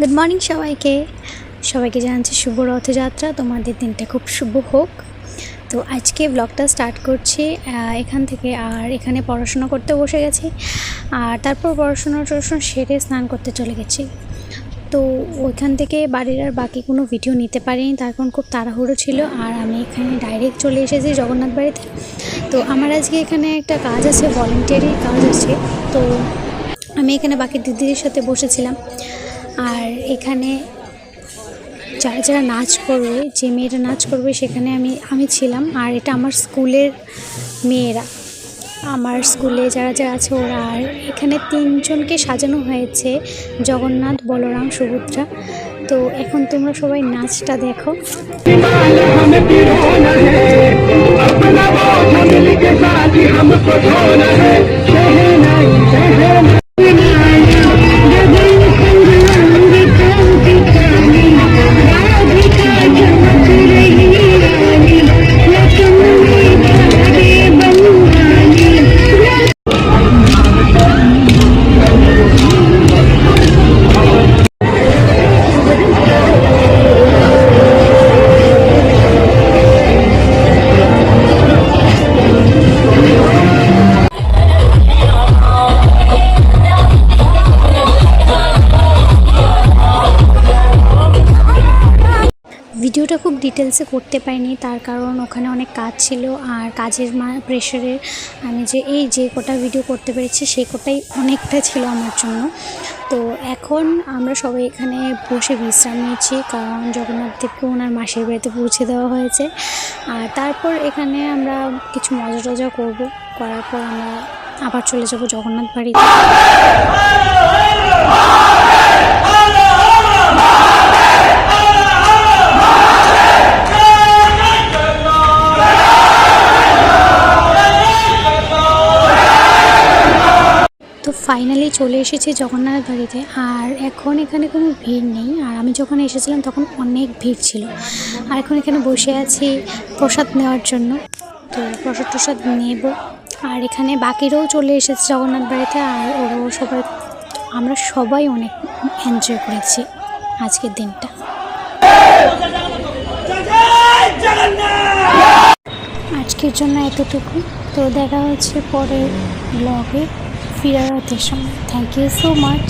Good morning সবাইকে। সবাইকে জানাচ্ছি শুভ রথযাত্রা। তোমাদের দিনটা খুব শুভ হোক। তো আজকে ব্লগটা স্টার্ট করছি এখান থেকে। আর এখানে পড়াশোনা করতে বসে গেছি। আর তারপর পড়াশোনা টড়াশোনা সেরে স্নান করতে চলে গেছি। তো ওইখান থেকে বাড়ির আর বাকি কোনো ভিডিও নিতে পারিনি। তার কারণ খুব তাড়াহুড়ো ছিল। আর আমি এখানে ডাইরেক্ট চলে এসেছি জগন্নাথ বাড়িতে। তো আমার আজকে এখানে একটা কাজ আছে ভলেন্টিয়ারি কাজ আছে। তো আমি এখানে বাকি দিদিদের সাথে বসেছিলাম। আর এখানে যারা যারা নাচ করবে, যে মেয়েরা নাচ করবে, সেখানে আমি আমি ছিলাম। আর এটা আমার স্কুলের মেয়েরা। আমার স্কুলে যারা যারা আছে ওরা। আর এখানে তিনজনকে সাজানো হয়েছে, জগন্নাথ, বলরাম, সুভদ্রা। তো এখন তোমরা সবাই নাচটা দেখো। ভিডিওটা খুব ডিটেলসে করতে পারিনি, তার কারণ ওখানে অনেক কাজ ছিল আর কাজের মা প্রেশারে আমি যে এই যে কোটা ভিডিও করতে পেরেছি, সেই কোটাই অনেকটা ছিল আমার জন্য। তো এখন আমরা সবাই এখানে বসে বিশ্রাম নিয়েছি, কারণ জগন্নাথ দেবকে ওনার মাসির বাড়িতে পৌঁছে দেওয়া হয়েছে। আর তারপর এখানে আমরা কিছু মজা টজা করব, করার পর আমরা আবার চলে যাব জগন্নাথ বাড়িতে। ফাইনালি চলে এসেছি জগন্নাথ বাড়িতে। আর এখন এখানে কোনো ভিড় নেই। আর আমি যখন এসেছিলাম তখন অনেক ভিড় ছিল। আর এখন এখানে বসে আছি প্রসাদ নেওয়ার জন্য। তো প্রসাদ টসাদ নেব। আর এখানে বাকিরাও চলে এসেছে জগন্নাথ বাড়িতে। আর ওরাও সবাই, আমরা সবাই অনেক এনজয় করেছি আজকের দিনটা। আজকের জন্য এতটুকু। তো দেখা হচ্ছে পরের ব্লগে ফিরার সময় থ্যাংক ইউ সো মাচ।